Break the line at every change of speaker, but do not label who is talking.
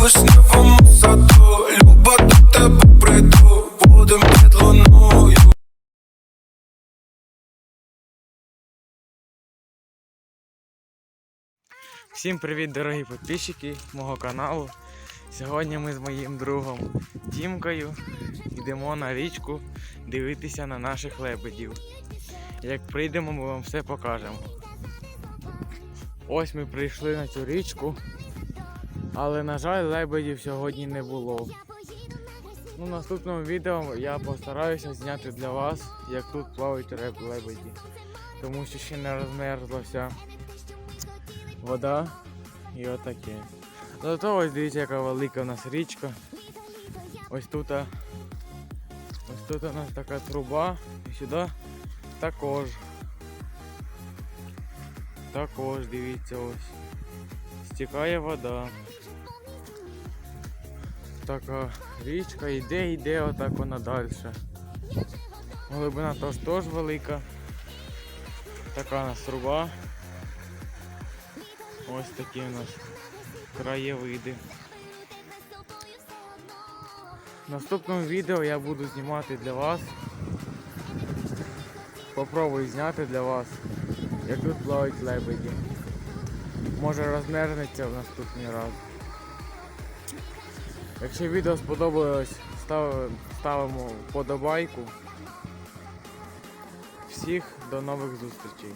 Вишневому саду, люба тебе прийду, будем під.
Всім привіт, дорогі підписчики мого каналу. Сьогодні ми з моїм другом Дімкою йдемо на річку дивитися на наших лебедів. Як прийдемо, ми вам все покажемо. Ось ми прийшли на цю річку, але, на жаль, лебедів сьогодні не було. Ну, в наступному відео я постараюся зняти для вас, як тут плавають лебеді. Тому що ще не розмерзлася вода і отаке. Зато ось дивіться, яка велика у нас річка. Ось тут. Ось тут у нас така труба. І сюди також. Також дивіться ось. Стікає вода. Така річка йде, йде, отак вона далі. Глибина теж теж велика. Така у нас труба. Ось такі у нас краєвиди. В наступному відео я буду знімати для вас. Попробую зняти для вас, як тут плавають лебеді. Може розмерзнеться в наступний раз. Якщо відео сподобалось, став- ставимо вподобайку. Всіх до нових зустрічей.